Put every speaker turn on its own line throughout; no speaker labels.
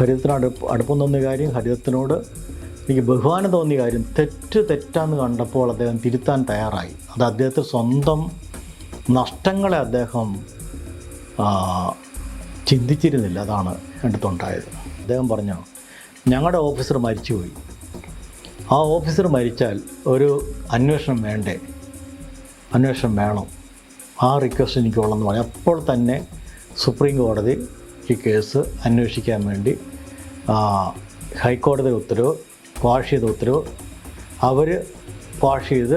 ഹരിതത്തിന് അടുപ്പ് അടുപ്പം തോന്നിയ കാര്യം ഹരിതത്തിനോട് എനിക്ക് ബഹുമാനം തോന്നിയ കാര്യം തെറ്റ് തെറ്റാന്ന് കണ്ടപ്പോൾ അദ്ദേഹം തിരുത്താൻ തയ്യാറായി. അത് അദ്ദേഹത്തെ സ്വന്തം നഷ്ടങ്ങളെ അദ്ദേഹം ചിന്തിച്ചിരുന്നില്ല. അതാണ് എടുത്തുണ്ടായത് അദ്ദേഹം പറഞ്ഞു ഞങ്ങളുടെ ഓഫീസർ മരിച്ചുപോയി. ആ ഓഫീസർ മരിച്ചാൽ ഒരു അന്വേഷണം വേണ്ടേ? അന്വേഷണം വേണം. ആ റിക്വസ്റ്റ് എനിക്കുള്ളതെന്ന് പറഞ്ഞു അപ്പോൾ തന്നെ സുപ്രീം കോടതി ഈ കേസ് അന്വേഷിക്കാൻ വേണ്ടി ഹൈക്കോടതി ഉത്തരവ് ക്വാഷ് ചെയ്ത ഉത്തരവ് അവർ ക്വാഷ് ചെയ്ത്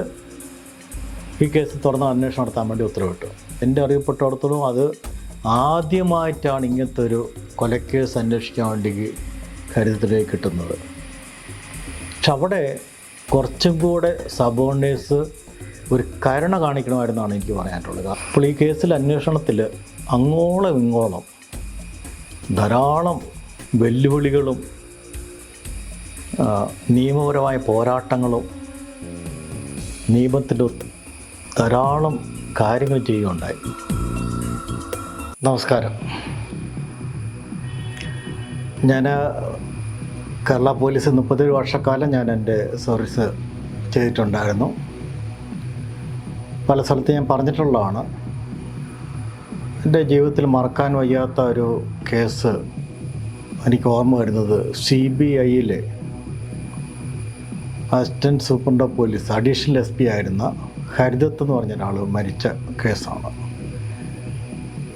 ഈ കേസ് തുറന്ന് അന്വേഷണം നടത്താൻ വേണ്ടി ഉത്തരവിട്ടു. എന്റെ അറിയപ്പെട്ടിടത്തോളം അത് ആദ്യമായിട്ടാണ് ഇങ്ങനത്തെ ഒരു കൊലക്കേസ് അന്വേഷിക്കാൻ വേണ്ടി കരുതത്തിലേക്ക് കിട്ടുന്നത്. പക്ഷെ അവിടെ കുറച്ചും കൂടെ സബോർഡിനേഴ്സ് ഒരു കരുണ കാണിക്കണമായിരുന്നാണ് എനിക്ക് പറയാനുള്ളത്. അപ്പോൾ ഈ കേസിൽ അന്വേഷണത്തിൽ അങ്ങോളം ഇങ്ങോളം ധാരാളം വെല്ലുവിളികളും നിയമപരമായ പോരാട്ടങ്ങളും നിയമത്തിന്റെ ധാരാളം കാര്യങ്ങൾ ചെയ്യുകയുണ്ടായി. നമസ്കാരം. ഞാൻ കേരള പോലീസ് മുപ്പത്തേഴ് വർഷക്കാലം ഞാൻ എന്റെ സർവീസ് ചെയ്തിട്ടുണ്ടായിരുന്നു. പല സ്ഥലത്ത് ഞാൻ പറഞ്ഞിട്ടുള്ളതാണ്. എന്റെ ജീവിതത്തിൽ മറക്കാൻ വയ്യാത്ത ഒരു കേസ് എനിക്ക് ഓർമ്മ വരുന്നത് C B ഐയിലെ assistant superintendent of police additional S P ആയിരുന്ന ഹരിദത്ത് എന്ന് പറഞ്ഞ ഒരാൾ മരിച്ച കേസാണ്.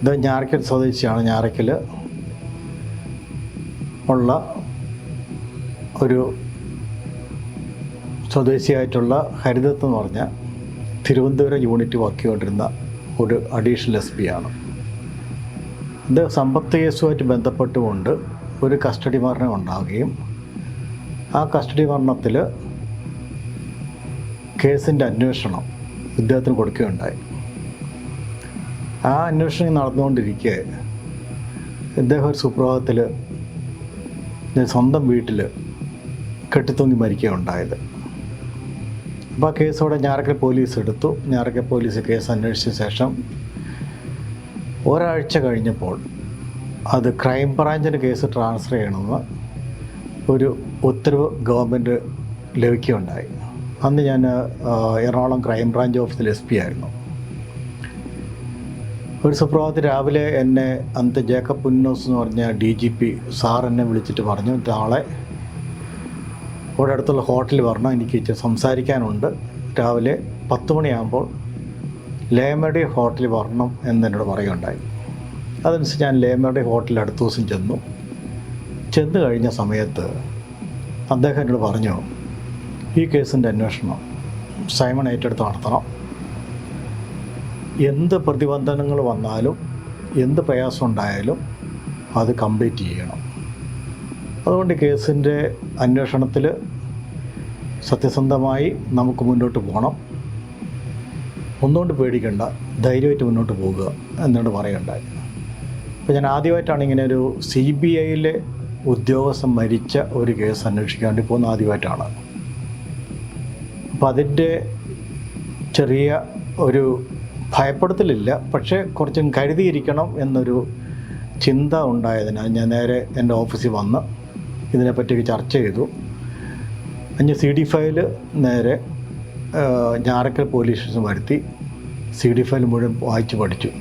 ഇത് ഞാറയ്ക്കൽ സ്വദേശിയാണ്. ഞാറയ്ക്കൽ ഉള്ള ഒരു സ്വദേശിയായിട്ടുള്ള ഹരിദത്ത് എന്ന് പറഞ്ഞ തിരുവനന്തപുരം യൂണിറ്റ് വർക്ക് ചെയ്തുകൊണ്ടിരുന്ന ഒരു അഡീഷണൽ എസ് പി ആണ്. ഇത് സമ്പത്ത് കേസുമായിട്ട് ബന്ധപ്പെട്ടുകൊണ്ട് ഒരു കസ്റ്റഡി മരണം ഉണ്ടാവുകയും ആ കസ്റ്റഡി മരണത്തിൽ കേസിന്റെ അന്വേഷണം ഇദ്ദേഹത്തിന് കൊടുക്കുകയുണ്ടായി. ആ അന്വേഷണം നടന്നുകൊണ്ടിരിക്കെ ഇദ്ദേഹം ഒരു സുപ്രഭാതത്തിൽ സ്വന്തം വീട്ടിൽ കെട്ടിത്തൂങ്ങി മരിക്കുകയുണ്ടായത്. അപ്പോൾ ആ കേസോടെ ഞാറക്കൽ പോലീസ് എടുത്തു. ഞാറക്കൽ പോലീസ് കേസ് അന്വേഷിച്ച ശേഷം ഒരാഴ്ച കഴിഞ്ഞപ്പോൾ അത് ക്രൈം ബ്രാഞ്ചിന്റെ കേസ് ട്രാൻസ്ഫർ ചെയ്യണമെന്ന് ഒരു ഉത്തരവ് ഗവൺമെന്റ് ലഭിക്കുകയുണ്ടായി. അന്ന് ഞാൻ എറണാകുളം ക്രൈം ബ്രാഞ്ച് ഓഫീസിൽ എസ് പി ആയിരുന്നു. ഒരു സുപ്രഭാതത്തിൽ രാവിലെ എന്നെ അന്നത്തെ ജേക്കബ് പുന്നോസ് എന്ന് പറഞ്ഞ ഡി ജി പി സാർ എന്നെ വിളിച്ചിട്ട് പറഞ്ഞു നാളെ ഇവിടെ അടുത്തുള്ള ഹോട്ടലിൽ വരണം എനിക്ക് സംസാരിക്കാനുണ്ട്. രാവിലെ പത്ത് മണിയാകുമ്പോൾ ലേമഡി ഹോട്ടലിൽ വരണം എന്നോട് പറയുകയുണ്ടായി. അതനുസരിച്ച് ഞാൻ ലേമയുടെ ഹോട്ടൽ അടുത്ത ദിവസം ചെന്നു. ചെന്ന് കഴിഞ്ഞ സമയത്ത് അദ്ദേഹം എന്നോട് പറഞ്ഞു ഈ കേസിന്റെ അന്വേഷണം സൈമൺ ഏറ്റെടുത്ത് നടത്തണം. എന്ത് പ്രതിബന്ധനങ്ങൾ വന്നാലും എന്ത് പ്രയാസം ഉണ്ടായാലും അത് കംപ്ലീറ്റ് ചെയ്യണം. അതുകൊണ്ട് കേസിന്റെ അന്വേഷണത്തിൽ സത്യസന്ധമായി നമുക്ക് മുന്നോട്ട് പോകണം. ഒന്നുകൊണ്ട് പേടിക്കണ്ട ധൈര്യമായിട്ട് മുന്നോട്ട് പോകുക എന്നോട് പറയുകയുണ്ടായി. അപ്പോൾ ഞാൻ ആദ്യമായിട്ടാണ് ഇങ്ങനെ ഒരു സി ബി ഐയിലെ ഉദ്യോഗസ്ഥൻ മരിച്ച ഒരു കേസ് അന്വേഷിക്കാൻ വേണ്ടി പോകുന്ന ആദ്യമായിട്ടാണ്. അപ്പോൾ അതിന്റെ ചെറിയ ഒരു ഭയപ്പെടുത്തലില്ല പക്ഷേ കുറച്ചും കരുതിയിരിക്കണം എന്നൊരു ചിന്ത ഉണ്ടായതിനാൽ ഞാൻ നേരെ എന്റെ ഓഫീസിൽ വന്ന് ഇതിനെപ്പറ്റി ചർച്ച ചെയ്തു. അഞ്ഞ് സി ഡി ഫയൽ നേരെ ഞാറക്കൽ പോലീസ് സ്റ്റേഷൻ വരുത്തി സി ഡി ഫയൽ മുഴുവൻ വായിച്ച് പഠിച്ചു.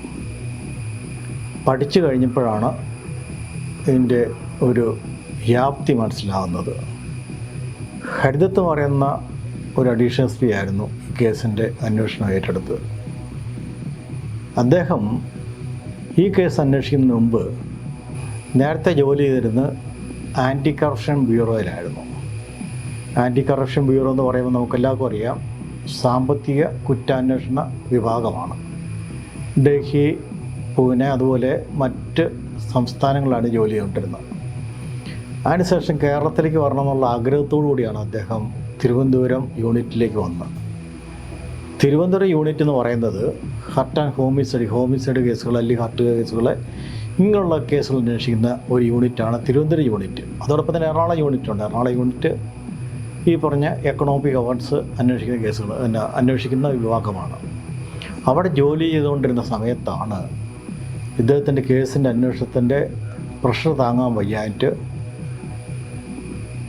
പഠിച്ചു കഴിഞ്ഞപ്പോഴാണ് ഇതിന്റെ ഒരു വ്യാപ്തി മനസ്സിലാകുന്നത് ഹരിതത്ത് പറയുന്ന ഒരു അഡീഷണൽ എസ് പി ആയിരുന്നു കേസിന്റെ അന്വേഷണം ഏറ്റെടുത്തത് അദ്ദേഹം ഈ കേസ് അന്വേഷിക്കുന്നതിന് മുമ്പ് നേരത്തെ ജോലി ചെയ്തിരുന്ന ആന്റി കറപ്ഷൻ ബ്യൂറോയിലായിരുന്നു. ആന്റി കറപ്ഷൻ ബ്യൂറോ എന്ന് പറയുമ്പോൾ നമുക്കെല്ലാവർക്കും അറിയാം സാമ്പത്തിക കുറ്റാന്വേഷണ വിഭാഗമാണ്. ഡൽഹി പൂനെ അതുപോലെ മറ്റ് സംസ്ഥാനങ്ങളിലാണ് ജോലി ചെയ്തുകൊണ്ടിരുന്നത്. അതിനുശേഷം കേരളത്തിലേക്ക് വരണമെന്നുള്ള ആഗ്രഹത്തോടു കൂടിയാണ് അദ്ദേഹം തിരുവനന്തപുരം യൂണിറ്റിലേക്ക് വന്നത്. തിരുവനന്തപുരം യൂണിറ്റ് എന്ന് പറയുന്നത് ഹർട്ട് ആൻഡ് ഹോമിസൈഡ് ഹോമിസൈഡ് കേസുകൾ അല്ലെങ്കിൽ ഹർട്ട് കേസുകൾ ഇങ്ങനെയുള്ള കേസുകൾ അന്വേഷിക്കുന്ന ഒരു യൂണിറ്റാണ് തിരുവനന്തപുരം യൂണിറ്റ്. അതോടൊപ്പം തന്നെ എറണാകുളം യൂണിറ്റ് ഉണ്ട് എറണാകുളം യൂണിറ്റ് ഈ പറഞ്ഞ എക്കണോമിക് അവാർഡ്സ് അന്വേഷിക്കുന്ന കേസുകൾ അന്വേഷിക്കുന്ന വിഭാഗമാണ്. അവിടെ ജോലി ചെയ്തുകൊണ്ടിരുന്ന സമയത്താണ് ഇദ്ദേഹത്തിന്റെ കേസിന്റെ അന്വേഷണത്തിന്റെ പ്രഷർ താങ്ങാൻ വയ്യായിട്ട്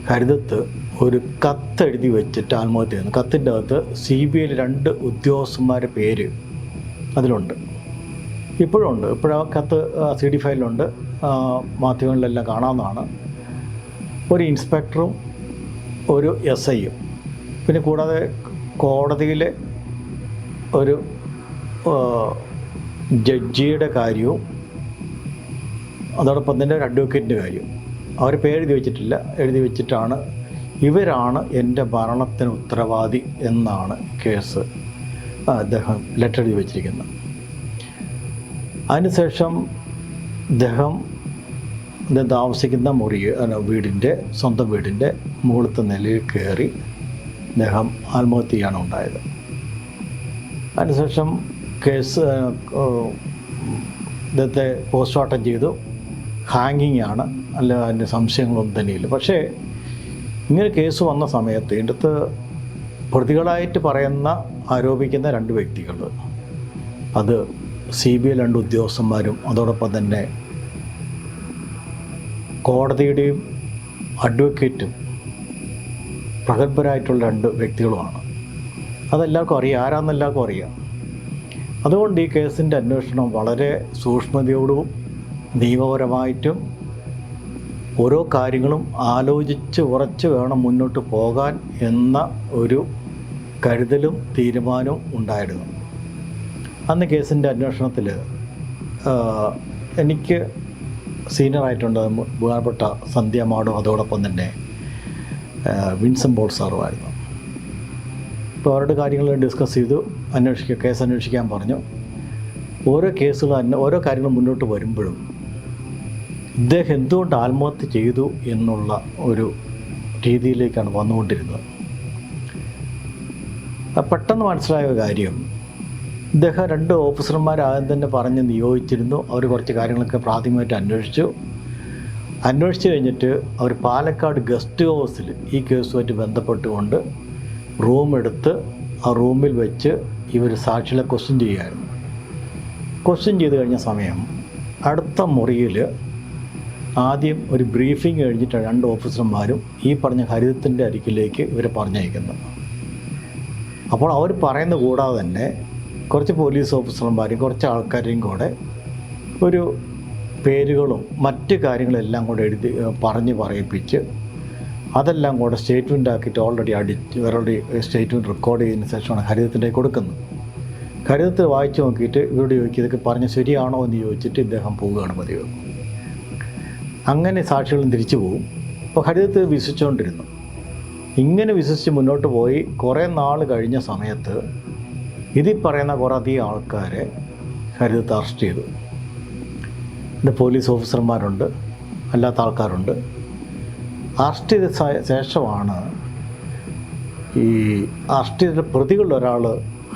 കരുതത്ത് ഒരു കത്തെഴുതി വെച്ചിട്ട് ആത്മഹത്യ ചെയ്യുന്നു. കത്തിന്റെ അകത്ത് സി ബി ഐയിൽ രണ്ട് ഉദ്യോഗസ്ഥന്മാരുടെ പേര് അതിലുണ്ട്. ഇപ്പോഴും ഉണ്ട് ഇപ്പോഴും കത്ത് സി ഡി ഫയലിലുണ്ട്. മാധ്യമങ്ങളിലെല്ലാം കാണാവുന്നതാണ്. ഒരു ഇൻസ്പെക്ടറും ഒരു എസ് ഐയും. പിന്നെ കൂടാതെ കോടതിയിലെ ഒരു ജഡ്ജിയുടെ കാര്യവും അതോടൊപ്പം തന്നെ ഒരു അഡ്വക്കേറ്റിന്റെ കാര്യവും. അവർ പേരെഴുതി വെച്ചിട്ടില്ല. എഴുതി വെച്ചിട്ടാണ് ഇവരാണ് എന്റെ ഭരണത്തിന് ഉത്തരവാദി എന്നാണ് കേസ് അദ്ദേഹം ലെറ്റർ എഴുതി വെച്ചിരിക്കുന്നത്. അതിനുശേഷം അദ്ദേഹം ഇത് താമസിക്കുന്ന മുറി വീടിന്റെ സ്വന്തം വീടിന്റെ മുകളിലത്തെ നിലയിൽ കയറി അദ്ദേഹം ആത്മഹത്യയാണ് ഉണ്ടായത്. അതിനുശേഷം കേസ് ഇദ്ദേഹത്തെ പോസ്റ്റ്മോർട്ടം ചെയ്തു. ഹാങ്ങിങ് ആണ് അല്ല അതിന്റെ സംശയങ്ങളൊന്നും തന്നെയില്ല. പക്ഷേ ഇങ്ങനെ കേസ് വന്ന സമയത്ത് അടുത്ത് പ്രതികളായിട്ട് പറയുന്ന ആരോപിക്കുന്ന രണ്ട് വ്യക്തികൾ അത് സി ബി ഐ രണ്ട് ഉദ്യോഗസ്ഥന്മാരും അതോടൊപ്പം തന്നെ കോടതിയുടെയും അഡ്വക്കേറ്റും പ്രഗത്ഭരായിട്ടുള്ള രണ്ട് വ്യക്തികളുമാണ്. അതെല്ലാവർക്കും അറിയാം. ആരാന്നെല്ലാവർക്കും അറിയാം. അതുകൊണ്ട് ഈ കേസിന്റെ അന്വേഷണം വളരെ സൂക്ഷ്മതയോടും നിയമപരമായിട്ടും ഓരോ കാര്യങ്ങളും ആലോചിച്ച് ഉറച്ച് വേണം മുന്നോട്ട് പോകാൻ എന്ന ഒരു കരുതലും തീരുമാനവും ഉണ്ടായിരുന്നു. അന്ന് കേസിന്റെ അന്വേഷണത്തിൽ എനിക്ക് സീനിയറായിട്ടുണ്ട് ബഹുമാനപ്പെട്ട സന്ധ്യ മാഡും അതോടൊപ്പം തന്നെ വിൻസം ബോൾ സാറുമായിരുന്നു. അപ്പോൾ അവരുടെ കാര്യങ്ങൾ ഡിസ്കസ് ചെയ്തു അന്വേഷിക്കുക കേസ് അന്വേഷിക്കാൻ പറഞ്ഞു. ഓരോ കേസുകൾ ഓരോ കാര്യങ്ങളും മുന്നോട്ട് വരുമ്പോഴും ഇദ്ദേഹം എന്തുകൊണ്ട് ആത്മഹത്യ ചെയ്തു എന്നുള്ള ഒരു രീതിയിലേക്കാണ് വന്നുകൊണ്ടിരുന്നത്. പെട്ടെന്ന് മനസ്സിലായ കാര്യം ഇദ്ദേഹം രണ്ട് ഓഫീസർമാർ ആദ്യം തന്നെ പറഞ്ഞ് നിയോഗിച്ചിരുന്നു. അവർ കുറച്ച് കാര്യങ്ങളൊക്കെ പ്രാഥമികമായിട്ട് അന്വേഷിച്ചു. അന്വേഷിച്ച് കഴിഞ്ഞിട്ട് അവർ പാലക്കാട് ഗസ്റ്റ് ഹൗസിൽ ഈ കേസുമായിട്ട് ബന്ധപ്പെട്ടുകൊണ്ട് റൂം എടുത്ത് ആ റൂമിൽ വെച്ച് ഇവർ സാക്ഷികളെ ക്വസ്റ്റ്യൻ ചെയ്യുമായിരുന്നു ക്വസ്റ്റ്യൻ ചെയ്ത് കഴിഞ്ഞ സമയം അടുത്ത മുറിയിൽ ആദ്യം ഒരു ബ്രീഫിംഗ് കഴിഞ്ഞിട്ട് രണ്ട് ഓഫീസർമാരും ഈ പറഞ്ഞ ഹരിതത്തിന്റെ അരികിലേക്ക് ഇവരെ പറഞ്ഞയക്കുന്നു അപ്പോൾ അവർ പറയുന്ന കൂടാതെ തന്നെ കുറച്ച് പോലീസ് ഓഫീസർമാരും കുറച്ച് ആൾക്കാരെയും കൂടെ ഒരു പേരുകളും മറ്റ് കാര്യങ്ങളെല്ലാം കൂടെ എഴുതി പറഞ്ഞ് പറയിപ്പിച്ച് അതെല്ലാം കൂടെ സ്റ്റേറ്റ്മെന്റ് ആക്കിയിട്ട് ഓൾറെഡി അടി ഇവരുടെ സ്റ്റേറ്റ്മെന്റ് റെക്കോർഡ് ചെയ്തതിന് ശേഷമാണ് ഹരിതത്തിന്റെ കൊടുക്കുന്നത്. ഹരിതത്തിൽ വായിച്ചു നോക്കിയിട്ട് ഇവരോട് ചോദിക്കുക ഇതൊക്കെ പറഞ്ഞ് ശരിയാണോ എന്ന് ചോദിച്ചിട്ട് ഇദ്ദേഹം പോവുകയാണ് പതിവ്. അങ്ങനെ സാക്ഷികളും തിരിച്ചു പോകും അപ്പോൾ ഹരിതത്തിൽ വിശ്വസിച്ചുകൊണ്ടിരുന്നു. ഇങ്ങനെ വിശ്വസിച്ച് മുന്നോട്ട് പോയി കുറേ നാൾ കഴിഞ്ഞ സമയത്ത് ഇതിൽ പറയുന്ന കുറേ അധികം ആൾക്കാരെ ഹരിതത്തെ അറസ്റ്റ് ചെയ്തു. പോലീസ് ഓഫീസർമാരുണ്ട് അല്ലാത്ത ആൾക്കാരുണ്ട്. അറസ്റ്റ് ചെയ്ത ശേഷമാണ് ഈ അറസ്റ്റ് ചെയ്ത പ്രതികളിൽ ഒരാൾ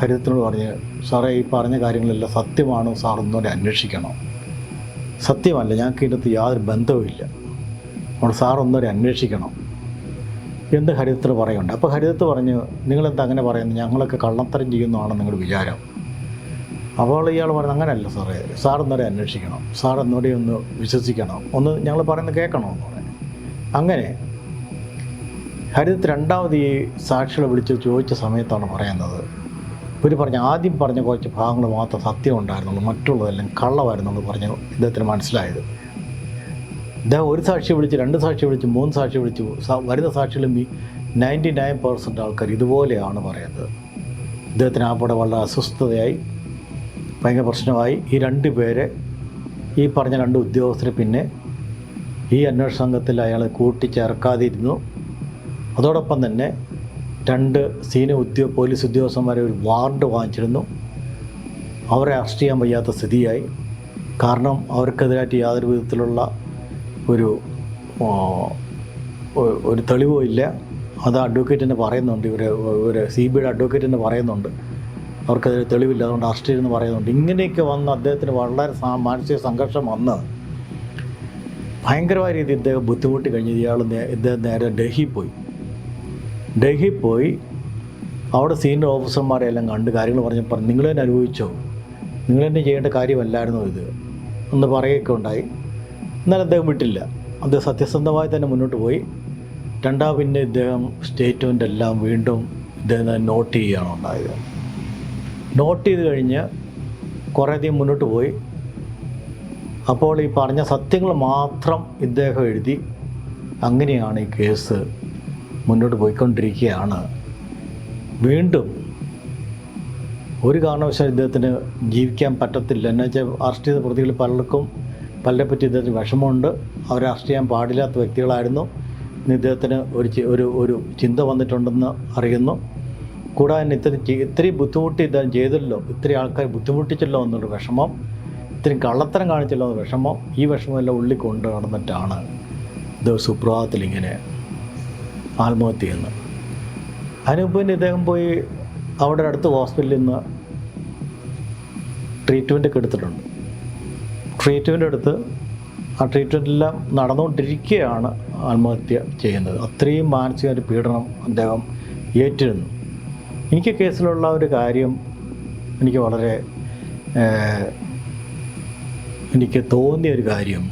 ഹരിതത്തിനോട് പറഞ്ഞ് സാറേ ഈ പറഞ്ഞ കാര്യങ്ങളെല്ലാം സത്യമാണോ? സാർ ഒന്നുകൂടെ അന്വേഷിക്കണം. സത്യമല്ല ഞങ്ങൾക്ക് ഇതിനകത്ത് യാതൊരു ബന്ധവുമില്ല അപ്പോൾ സാർ ഒന്നുകൂടെ അന്വേഷിക്കണം. എന്ന് ഹരിതത്തിന് പറയുന്നുണ്ട്. അപ്പോൾ ഹരിതത്ത് പറഞ്ഞു നിങ്ങളെന്താ അങ്ങനെ പറയുന്നത്? ഞങ്ങളൊക്കെ കള്ളത്തരം ചെയ്യുന്നതാണ് നിങ്ങളുടെ വിചാരം. അപ്പോൾ ഇയാൾ പറഞ്ഞു അങ്ങനെയല്ല സാറേ സാർ ഒന്നുകൂടെ അന്വേഷിക്കണം. സാർ ഒന്നുകൂടെ ഒന്ന് വിശ്വസിക്കണം. ഒന്ന് ഞങ്ങൾ പറയുന്നത് കേൾക്കണമെന്ന് അങ്ങനെ ഹരിതത്ത് രണ്ടാമത് ഈ സാക്ഷികളെ വിളിച്ച് ചോദിച്ച സമയത്താണ് പറയുന്നത്. ഇവർ പറഞ്ഞ ആദ്യം പറഞ്ഞ കുറച്ച് ഭാഗങ്ങൾ മാത്രം സത്യം ഉണ്ടായിരുന്നുള്ളൂ. മറ്റുള്ളതെല്ലാം കള്ളമായിരുന്നുള്ളൂ പറഞ്ഞു ഇദ്ദേഹത്തിന് മനസ്സിലായത്. ഇദ്ദേഹം ഒരു സാക്ഷി വിളിച്ച് രണ്ട് സാക്ഷി വിളിച്ച് മൂന്ന് സാക്ഷി വിളിച്ചു വരുന്ന സാക്ഷികളും ഈ നയന്റി നയൻ പെർസെന്റ് ആൾക്കാർ ഇതുപോലെയാണ് പറയുന്നത്. ഇദ്ദേഹത്തിന് പടെ വളരെ അസ്വസ്ഥതയായി ഭയങ്കര പ്രശ്നമായി. ഈ രണ്ട് പേരെ ഈ പറഞ്ഞ രണ്ട് ഉദ്യോഗസ്ഥരെ പിന്നെ ഈ അന്വേഷണ സംഘത്തിൽ അയാളെ കൂട്ടിച്ചേർക്കാതിരുന്നു. അതോടൊപ്പം തന്നെ രണ്ട് സീനിയർ ഉദ്യോഗ പോലീസ് ഉദ്യോഗസ്ഥന്മാരെ ഒരു വാറണ്ട് വാങ്ങിച്ചിരുന്നു. അവരെ അറസ്റ്റ് ചെയ്യാൻ വയ്യാത്ത സ്ഥിതിയായി. കാരണം അവർക്കെതിരായിട്ട് യാതൊരു വിധത്തിലുള്ള ഒരു ഒരു തെളിവോ ഇല്ല. അത് അഡ്വക്കേറ്റ് തന്നെ പറയുന്നുണ്ട്. ഇവർ ഇവർ സി ബി ഐയുടെ അഡ്വക്കേറ്റ് തന്നെ പറയുന്നുണ്ട്. അവർക്കതിൽ തെളിവില്ല. അതുകൊണ്ട് അറസ്റ്റ് ചെയ്തെന്ന് പറയുന്നുണ്ട്. ഇങ്ങനെയൊക്കെ വന്ന് അദ്ദേഹത്തിന് വളരെ മാനസിക സംഘർഷം വന്ന് ഭയങ്കരമായ രീതിയിൽ ഇദ്ദേഹം ബുദ്ധിമുട്ടി കഴിഞ്ഞ് ഇയാൾ ഇദ്ദേഹം നേരെ ഡൽഹി പോയി. ഡൽഹി പോയി. അവിടെ സീനിയർ ഓഫീസർമാരെ എല്ലാം കണ്ട് കാര്യങ്ങൾ പറഞ്ഞു നിങ്ങൾ തന്നെ അനുഭവിച്ചോ? നിങ്ങൾ തന്നെ ചെയ്യേണ്ട കാര്യമല്ലായിരുന്നോ ഇത്? എന്ന് പറയുകയൊക്കെ ഉണ്ടായി. എന്നാലും അദ്ദേഹം വിട്ടില്ല. അദ്ദേഹം സത്യസന്ധമായി തന്നെ മുന്നോട്ട് പോയി. രണ്ടാം പിന്നെ ഇദ്ദേഹം സ്റ്റേറ്റ്മെന്റ് എല്ലാം വീണ്ടും ഇദ്ദേഹം നോട്ട് ചെയ്യുകയാണ് ഉണ്ടായത്. നോട്ട് ചെയ്ത് കഴിഞ്ഞ് കുറേയധികം മുന്നോട്ട് പോയി. അപ്പോൾ ഈ പറഞ്ഞ സത്യങ്ങൾ മാത്രം ഇദ്ദേഹം എഴുതി അങ്ങനെയാണ് ഈ കേസ് മുന്നോട്ട് പോയിക്കൊണ്ടിരിക്കുകയാണ്. വീണ്ടും ഒരു കാരണവശാലും ഇദ്ദേഹത്തിന് ജീവിക്കാൻ പറ്റത്തില്ല. എന്നു വെച്ചാൽ അറസ്റ്റ് ചെയ്ത പ്രതികൾ പലർക്കും പലരെ പറ്റി ഇദ്ദേഹത്തിന് വിഷമമുണ്ട്. അവരെ അറസ്റ്റ് ചെയ്യാൻ പാടില്ലാത്ത വ്യക്തികളായിരുന്നു. ഇദ്ദേഹത്തിന് ഒരു ഒരു ഒരു ചിന്ത വന്നിട്ടുണ്ടെന്ന് അറിയുന്നു. കൂടാതെ ചെ- ഇത്രയും ബുദ്ധിമുട്ടി ഇദ്ദേഹം ചെയ്തല്ലോ ഇത്രയും ആൾക്കാർ ബുദ്ധിമുട്ടിച്ചല്ലോ എന്നുള്ള വിഷമം ഇത്രയും കള്ളത്തരം കാണിച്ചല്ലോ എന്ന വിഷമം ഈ വിഷമമെല്ലാം ഉള്ളിൽ കൊണ്ട് നടന്നിട്ടാണ് ഇത് സുപ്രഭാതത്തിൽ ഇങ്ങനെ ആത്മഹത്യ ചെയ്യുന്നത്. അതിനുമുമ്പ് പിന്നെ ഇദ്ദേഹം പോയി അവിടെ അടുത്ത് ഹോസ്പിറ്റലിൽ നിന്ന് ട്രീറ്റ്മെന്റ് ഒക്കെ എടുത്തിട്ടുണ്ട്. ട്രീറ്റ്മെന്റ് എടുത്ത് ആ ട്രീറ്റ്മെന്റെല്ലാം നടന്നുകൊണ്ടിരിക്കുകയാണ് ആത്മഹത്യ ചെയ്യുന്നത്. അത്രയും മാനസിക ഒരു പീഡനം അദ്ദേഹം ഏറ്റിരുന്നു. എനിക്ക് കേസിലുള്ള ഒരു കാര്യം എനിക്ക് വളരെ എനിക്ക് തോന്നിയ ഒരു കാര്യം.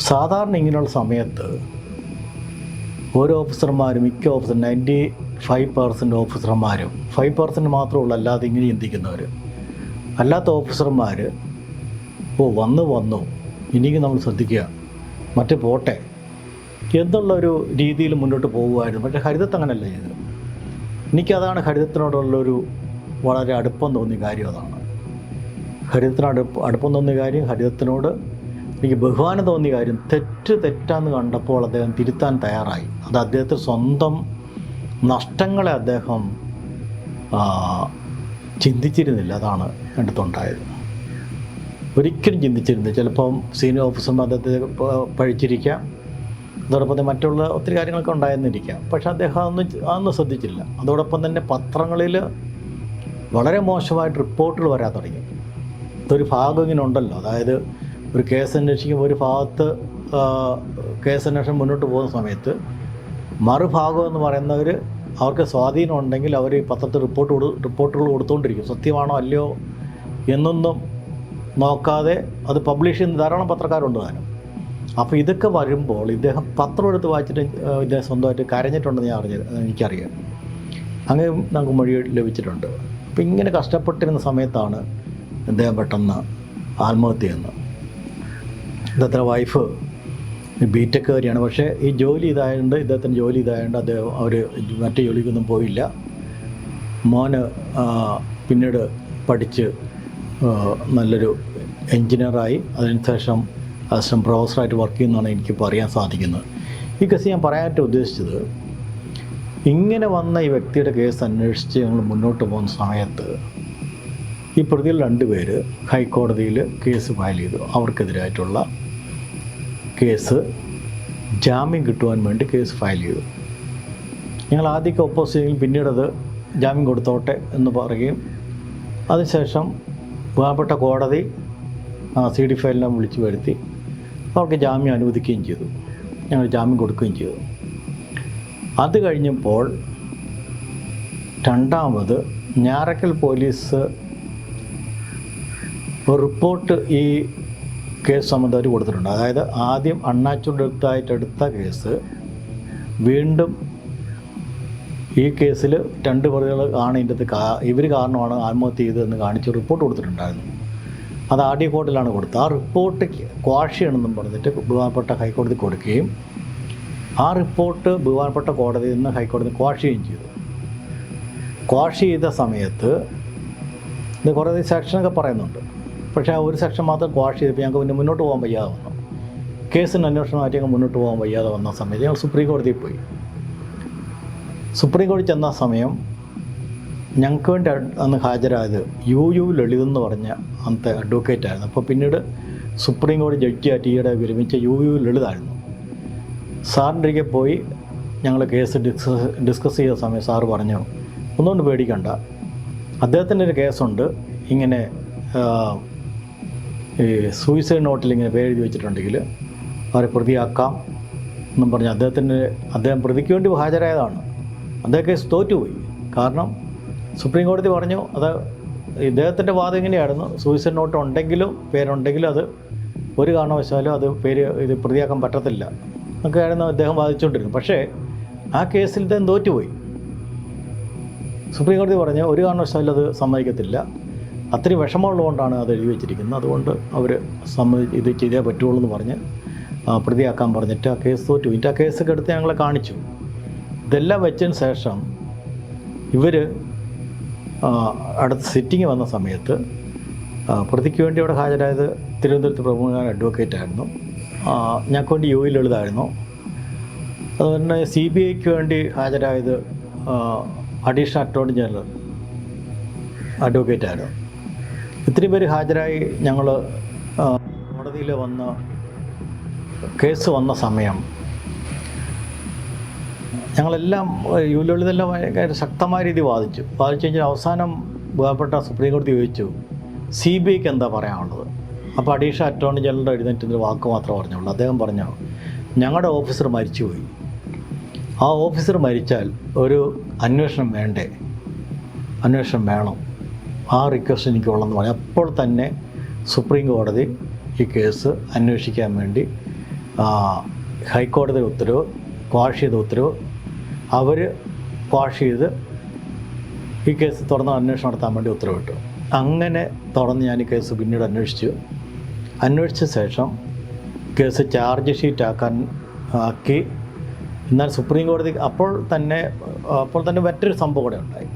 സാധാരണ ഇങ്ങനെയുള്ള സമയത്ത് ഓരോ ഓഫീസർമാരും മിക്ക ഓഫീസർ നയന്റി ഫൈവ് പെർസെന്റ് ഓഫീസർമാരും ഫൈവ് പെർസെന്റ് മാത്രമേ ഉള്ളൂ അല്ലാതെ ഇങ്ങനെ ചിന്തിക്കുന്നവർ അല്ലാത്ത ഓഫീസർമാർ ഓ വന്നു വന്നു. ഇനിക്ക് നമ്മൾ ശ്രദ്ധിക്കുക. മറ്റേ പോട്ടെ. എന്നുള്ള ഒരു രീതിയിൽ മുന്നോട്ട് പോകുമായിരുന്നു പക്ഷേ ഹരിതത്ത് അങ്ങനെയല്ല ചെയ്തത്. എനിക്കതാണ് ഹരിതത്തിനോടുള്ളൊരു വളരെ അടുപ്പം തോന്നിയ കാര്യം അതാണ്. ഹരിതത്തിന് അടുപ്പ് അടുപ്പം തോന്നിയ കാര്യം ഹരിതത്തിനോട് എനിക്ക് ബഹുമാനം തോന്നിയ കാര്യം തെറ്റ് തെറ്റാന്ന് കണ്ടപ്പോൾ അദ്ദേഹം തിരുത്താൻ തയ്യാറായി. അത് അദ്ദേഹത്തിന് സ്വന്തം നഷ്ടങ്ങളെ അദ്ദേഹം ചിന്തിച്ചിരുന്നില്ല. അതാണ് എടുത്തുണ്ടായത് ഒരിക്കലും ചിന്തിച്ചിരുന്നില്ല. ചിലപ്പം സീനിയർ ഓഫീസർമാർ അദ്ദേഹത്തെ പഴിച്ചിരിക്കാം. അതോടൊപ്പം മറ്റുള്ള ഒത്തിരി കാര്യങ്ങളൊക്കെ ഉണ്ടായിരുന്നിരിക്കാം. പക്ഷേ അദ്ദേഹം അതൊന്നും അതൊന്നും ശ്രദ്ധിച്ചില്ല. അതോടൊപ്പം തന്നെ പത്രങ്ങളിൽ വളരെ മോശമായിട്ട് റിപ്പോർട്ടുകൾ വരാൻ തുടങ്ങി. ഇതൊരു ഭാഗം ഇങ്ങനെ ഉണ്ടല്ലോ അതായത് ഒരു കേസ് അന്വേഷിക്കുമ്പോൾ ഒരു ഭാഗത്ത് കേസ് അന്വേഷണം മുന്നോട്ട് പോകുന്ന സമയത്ത് മറുഭാഗം എന്ന് പറയുന്നവർ അവർക്ക് സ്വാധീനം ഉണ്ടെങ്കിൽ അവർ ഈ പത്രത്തിൽ റിപ്പോർട്ട് കൊടു റിപ്പോർട്ടുകൾ കൊടുത്തുകൊണ്ടിരിക്കും സത്യമാണോ അല്ലയോ എന്നൊന്നും നോക്കാതെ അത് പബ്ലിഷ് ചെയ്യുന്ന ധാരാളം പത്രക്കാരുണ്ട് താനും. അപ്പോൾ ഇതൊക്കെ വരുമ്പോൾ ഇദ്ദേഹം പത്രം എടുത്ത് വായിച്ചിട്ട് ഇദ്ദേഹം സ്വന്തമായിട്ട് കരഞ്ഞിട്ടുണ്ടെന്ന് ഞാൻ അറിഞ്ഞത് എനിക്കറിയാം. അങ്ങനെ നമുക്ക് മൊഴി ലഭിച്ചിട്ടുണ്ട്. അപ്പോൾ ഇങ്ങനെ കഷ്ടപ്പെട്ടിരുന്ന സമയത്താണ് അദ്ദേഹം പെട്ടെന്ന് ആത്മഹത്യ ചെയ്യുന്നത് ഇദ്ദേഹത്തിന്റെ വൈഫ് ബിടെക്കുകാരിയാണ് പക്ഷേ ഈ ജോലി ഇതായതുകൊണ്ട് ഇദ്ദേഹത്തിന് ജോലി ഇതായതുകൊണ്ട് അദ്ദേഹം അവർ മറ്റു ജോലിക്കൊന്നും പോയില്ല. മോന് പിന്നീട് പഠിച്ച് നല്ലൊരു എൻജിനീയറായി അതിനുശേഷം അസിസ്റ്റന്റ് പ്രൊഫസറായിട്ട് വർക്ക് ചെയ്യുന്നതാണ് എനിക്കിപ്പോൾ അറിയാൻ സാധിക്കുന്നത്. ഈ കേസ് ഞാൻ പറയാനായിട്ട് ഉദ്ദേശിച്ചത് ഇങ്ങനെ വന്ന ഈ വ്യക്തിയുടെ കേസ് അന്വേഷിച്ച് ഞങ്ങൾ മുന്നോട്ട് പോകുന്ന സമയത്ത് ഈ പ്രതികൾ രണ്ടുപേര് ഹൈക്കോടതിയിൽ കേസ് ഫയൽ ചെയ്തു. അവർക്കെതിരായിട്ടുള്ള കേസ് ജാമ്യം കിട്ടുവാൻ വേണ്ടി കേസ് ഫയൽ ചെയ്തു. ഞങ്ങൾ ആദ്യമൊക്കെ ഒപ്പോസ് ചെയ്തെങ്കിൽ പിന്നീടത് ജാമ്യം കൊടുത്തോട്ടെ എന്ന് പറയുകയും അതിനുശേഷം ബഹുമാനപ്പെട്ട കോടതി സി ഡി ഫയലിനെ വിളിച്ചു വരുത്തി അവർക്ക് ജാമ്യം അനുവദിക്കുകയും ചെയ്തു. ഞങ്ങൾ ജാമ്യം കൊടുക്കുകയും ചെയ്തു. അത് കഴിഞ്ഞപ്പോൾ രണ്ടാമത് ഞാറക്കൽ പോലീസ് റിപ്പോർട്ട് ഈ കേസ് സംബന്ധം അവർ കൊടുത്തിട്ടുണ്ട്. അതായത് ആദ്യം അണ്ണാച്ചുണ്ടായിട്ട് എടുത്ത കേസ് വീണ്ടും ഈ കേസിൽ രണ്ട് പ്രതികൾ ആണ് ഇതിന്റെ അത് കാ ഇവർ കാരണമാണ് ആത്മഹത്യ ചെയ്തതെന്ന് കാണിച്ച് റിപ്പോർട്ട് കൊടുത്തിട്ടുണ്ടായിരുന്നു. അത് ആർ കോർട്ടിലാണ് കൊടുത്തത്. ആ റിപ്പോർട്ട് ക്വാഷിയാണെന്നും പറഞ്ഞിട്ട് ബഹുമാനപ്പെട്ട ഹൈക്കോടതി കൊടുക്കുകയും ആ റിപ്പോർട്ട് ബഹുമാനപ്പെട്ട കോടതിയിൽ നിന്ന് ഹൈക്കോടതി ക്വാഷ് ചെയ്യുകയും ചെയ്തു. ക്വാഷ് ചെയ്ത സമയത്ത് ഇത് കുറേ സെക്ഷനൊക്കെ പറയുന്നുണ്ട്. പക്ഷേ ആ ഒരു സെക്ഷൻ മാത്രം ക്വാഷ് ചെയ്തപ്പോൾ ഞങ്ങൾക്ക് പിന്നെ മുന്നോട്ട് പോകാൻ വയ്യാതെ വന്നു. കേസിന് അന്വേഷണമായിട്ട് ഞങ്ങൾ മുന്നോട്ട് പോകാൻ വയ്യാതെ വന്ന സമയത്ത് ഞങ്ങൾ സുപ്രീം കോടതിയിൽ പോയി. സുപ്രീം കോടതി ചെന്ന സമയം ഞങ്ങൾക്ക് വേണ്ടി അന്ന് ഹാജരായത് യു യു ലളിത് എന്ന് പറഞ്ഞ അന്നത്തെ അഡ്വക്കേറ്റ് ആയിരുന്നു. അപ്പോൾ പിന്നീട് സുപ്രീം കോടതി ജഡ്ജിയായിട്ട് ഈയിടെ വിരമിച്ച യു യു ലളിതായിരുന്നു. സാറിന്റെ പോയി ഞങ്ങൾ കേസ് ഡിസ്കസ് ഡിസ്കസ് ചെയ്ത സമയം സാറ് പറഞ്ഞു ഒന്നുകൊണ്ട് പേടിക്കണ്ട. അദ്ദേഹത്തിന്റെ ഒരു കേസുണ്ട്. ഇങ്ങനെ ഈ സൂയിസൈഡ് നോട്ടിൽ ഇങ്ങനെ പേരെഴുതി വെച്ചിട്ടുണ്ടെങ്കിൽ അവരെ പ്രതിയാക്കാം എന്നും പറഞ്ഞ് അദ്ദേഹത്തിന്റെ അദ്ദേഹം പ്രതിക്ക് വേണ്ടി ഹാജരായതാണ്. അദ്ദേഹം കേസ് തോറ്റുപോയി കാരണം സുപ്രീം കോടതി പറഞ്ഞു അത് ഇദ്ദേഹത്തിന്റെ വാദം ഇങ്ങനെയായിരുന്നു. സൂയിസൈഡ് നോട്ട് ഉണ്ടെങ്കിലും പേരുണ്ടെങ്കിലും അത് ഒരു കാരണവശാലും അത് പേര് ഇത് പ്രതിയാക്കാൻ പറ്റത്തില്ല എന്നൊക്കെയായിരുന്നു അദ്ദേഹം വാദിച്ചുകൊണ്ടിരുന്നു പക്ഷേ ആ കേസിൽ ഇദ്ദേഹം തോറ്റുപോയി. സുപ്രീം കോടതി പറഞ്ഞു ഒരു കാരണവശാലും അത് സമ്മതിക്കത്തില്ല. അത്രയും വിഷമമുള്ളതുകൊണ്ടാണ് അത് എഴുതി വെച്ചിരിക്കുന്നത്. അതുകൊണ്ട് അവർ സമ്മതി ഇത് ചെയ്തേ പറ്റുള്ളൂ എന്ന് പറഞ്ഞ് പ്രതിയാക്കാൻ പറഞ്ഞിട്ട് ആ കേസ് തോറ്റു. എന്നിട്ട് ആ കേസൊക്കെ എടുത്ത് ഞങ്ങളെ കാണിച്ചു. ഇതെല്ലാം വെച്ചതിന് ശേഷം ഇവർ അടുത്ത സിറ്റിംഗ് വന്ന സമയത്ത് പ്രതിക്ക് വേണ്ടി അവിടെ ഹാജരായത് തിരുവനന്തപുരത്ത് പ്രമുഖ അഡ്വക്കേറ്റ് ആയിരുന്നു. ഞങ്ങൾക്ക് വേണ്ടി യോയിൽ എഴുതായിരുന്നു. അതുപോലെ സി ബി ഐക്ക് വേണ്ടി ഹാജരായത് അഡീഷണൽ അറ്റോർണി ജനറൽ അഡ്വക്കേറ്റ് ഇത്രയും പേര് ഹാജരായി ഞങ്ങൾ കോടതിയിൽ വന്ന് കേസ് വന്ന സമയം ഞങ്ങളെല്ലാം യു ലളിതെല്ലാം ഭയങ്കര ശക്തമായ രീതി വാദിച്ചു. വാദിച്ചു കഴിഞ്ഞാൽ അവസാനം ബഹുപ്പെട്ട സുപ്രീം കോടതി ചോദിച്ചു സി ബി ഐക്ക് എന്താ പറയാനുള്ളത്? അപ്പോൾ അഡീഷണൽ അറ്റോർണി ജനറൽ എഴുന്നേറ്റ് വാക്ക് മാത്രമേ പറഞ്ഞുള്ളൂ. അദ്ദേഹം പറഞ്ഞു ഞങ്ങളുടെ ഓഫീസർ മരിച്ചുപോയി ആ ഓഫീസർ മരിച്ചാൽ ഒരു അന്വേഷണം വേണ്ടേ? അന്വേഷണം വേണം. ആ റിക്വസ്റ്റ് എനിക്കുള്ളതെന്ന് പറഞ്ഞു അപ്പോൾ തന്നെ സുപ്രീം കോടതി ഈ കേസ് അന്വേഷിക്കാൻ വേണ്ടി ഹൈക്കോടതി ഉത്തരവ് ക്വാഷ് ചെയ്ത ഉത്തരവ് അവർ ക്വാഷ് ചെയ്ത് ഈ കേസ് തുറന്ന് അന്വേഷണം നടത്താൻ വേണ്ടി ഉത്തരവിട്ടു. അങ്ങനെ തുറന്ന് ഞാൻ ഈ കേസ് പിന്നീട് അന്വേഷിച്ചു. അന്വേഷിച്ച ശേഷം കേസ് ചാർജ് ഷീറ്റ് ആക്കാൻ ആക്കി. എന്നാൽ സുപ്രീം കോടതി അപ്പോൾ തന്നെ അപ്പോൾ തന്നെ മറ്റൊരു സംഭവം കൂടെ ഉണ്ടായി.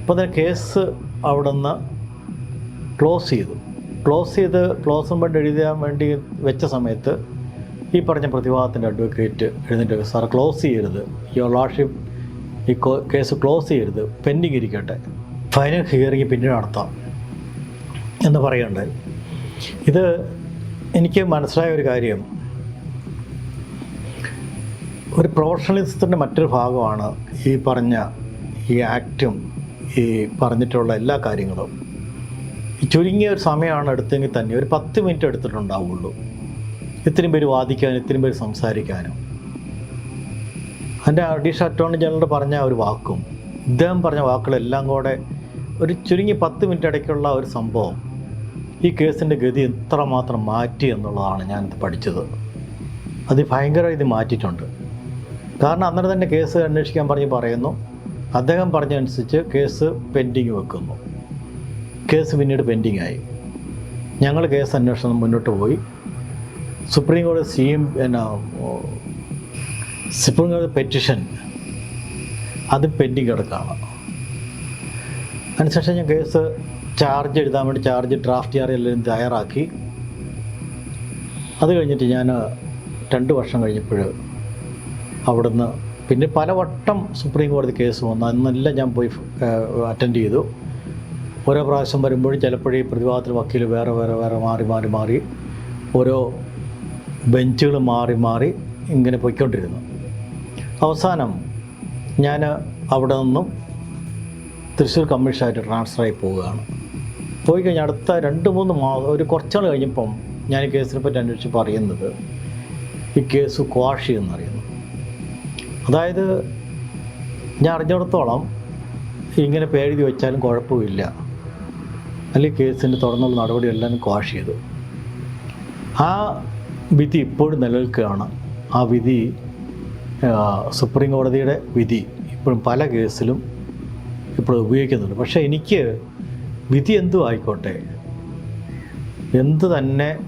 അപ്പോൾ തന്നെ കേസ് അവിടുന്ന് ക്ലോസ് ചെയ്തു. ക്ലോസ് ചെയ്ത് ക്ലോസ് ബണ്ട് എഴുതാൻ വേണ്ടി വെച്ച സമയത്ത് ഈ പറഞ്ഞ പ്രതിവാദത്തിന്റെ അഡ്വക്കേറ്റ് എഴുന്നേറ്റ് സാർ ക്ലോസ് ചെയ്യരുത്. യുവർ ലോർഷിപ്പ് ഈ കേസ് ക്ലോസ് ചെയ്യരുത്. പെൻഡിങ് ഇരിക്കട്ടെ. ഫൈനൽ ഹിയറിംഗ് പിന്നീട് നടത്താം. എന്ന് പറയുന്നുണ്ടായി ഇത് എനിക്ക് മനസ്സിലായ ഒരു കാര്യം. ഒരു പ്രൊഫഷണലിസത്തിന്റെ മറ്റൊരു ഭാഗമാണ് ഈ പറഞ്ഞ ഈ ആക്റ്റും ഈ പറഞ്ഞിട്ടുള്ള എല്ലാ കാര്യങ്ങളും. ചുരുങ്ങിയ ഒരു സമയമാണ് എടുത്തെങ്കിൽ തന്നെ ഒരു പത്ത് മിനിറ്റ് എടുത്തിട്ടുണ്ടാവുള്ളൂ. ഇത്രയും പേര് വാദിക്കാനും ഇത്രയും പേര് സംസാരിക്കാനും. എന്റെ അഡീഷണൽ അറ്റോർണി ജനറൽ പറഞ്ഞ ഒരു വാക്കും ഇദ്ദേഹം പറഞ്ഞ വാക്കുകളെല്ലാം കൂടെ ഒരു ചുരുങ്ങി പത്ത് മിനിറ്റ് ഇടയ്ക്കുള്ള ഒരു സംഭവം ഈ കേസിന്റെ ഗതി എത്രമാത്രം മാറ്റി എന്നുള്ളതാണ് ഞാൻ പഠിച്ചത്. അത് ഭയങ്കര ഇത് മാറ്റിയിട്ടുണ്ട്. കാരണം അന്നേരം തന്നെ കേസ് അന്വേഷിക്കാൻ പറഞ്ഞ് പറയുന്നു. അദ്ദേഹം പറഞ്ഞനുസരിച്ച് കേസ് പെൻഡിങ് വെക്കുന്നു. കേസ് പിന്നീട് പെൻഡിങ് ആയി ഞങ്ങൾ കേസ് അന്വേഷണം മുന്നോട്ട് പോയി. സുപ്രീം കോടതി സി എം എന്നാ സുപ്രീം കോടതി പെറ്റിഷൻ അത് പെൻഡിങ് കിടക്കുകയാണ് അതിനുശേഷം ഞാൻ കേസ് ചാർജ് എഴുതാൻ വേണ്ടി ചാർജ് ഡ്രാഫ്റ്റ് ചെയ്യാൻ എല്ലാവരും തയ്യാറാക്കി. അത് കഴിഞ്ഞിട്ട് ഞാൻ രണ്ട് വർഷം കഴിഞ്ഞപ്പോൾ അവിടുന്ന് പിന്നെ പലവട്ടം സുപ്രീം കോടതി കേസ് വന്നു. അന്നെല്ലാം ഞാൻ പോയി അറ്റൻഡ് ചെയ്തു. ഓരോ പ്രാവശ്യം വരുമ്പോഴും ചിലപ്പോഴേ ഈ പ്രതിവാദത്തിന് വക്കീൽ വേറെ വേറെ വേറെ മാറി മാറി മാറി ഓരോ ബെഞ്ചുകൾ മാറി മാറി ഇങ്ങനെ പോയിക്കൊണ്ടിരുന്നു. അവസാനം ഞാൻ അവിടെ നിന്നും തൃശ്ശൂർ കമ്മീഷനായിട്ട് ട്രാൻസ്ഫറായി പോവുകയാണ്. പോയി കഴിഞ്ഞാൽ അടുത്ത രണ്ട് മൂന്ന് മാസം ഒരു കുറച്ചാൾ കഴിഞ്ഞപ്പം ഞാൻ ഈ കേസിനെ പറ്റി അന്വേഷിച്ച് പറയുന്നത് ഈ കേസ് ക്വാഷി എന്നറിയുന്നു. അതായത് ഞാൻ അറിഞ്ഞിടത്തോളം ഇങ്ങനെ പേരെഴുതി വെച്ചാലും കുഴപ്പമില്ല. അല്ലെങ്കിൽ കേസിന്റെ തുടർന്നുള്ള നടപടിയെല്ലാം ക്വാഷ് ചെയ്തു. ആ വിധി ഇപ്പോഴും നിലനിൽക്കുകയാണ്. ആ വിധി സുപ്രീം കോടതിയുടെ വിധി ഇപ്പോഴും പല കേസിലും ഇപ്പോഴും ഉപയോഗിക്കുന്നുണ്ട്. പക്ഷേ എനിക്ക് വിധി എന്തും ആയിക്കോട്ടെ? എന്ത് തന്നെ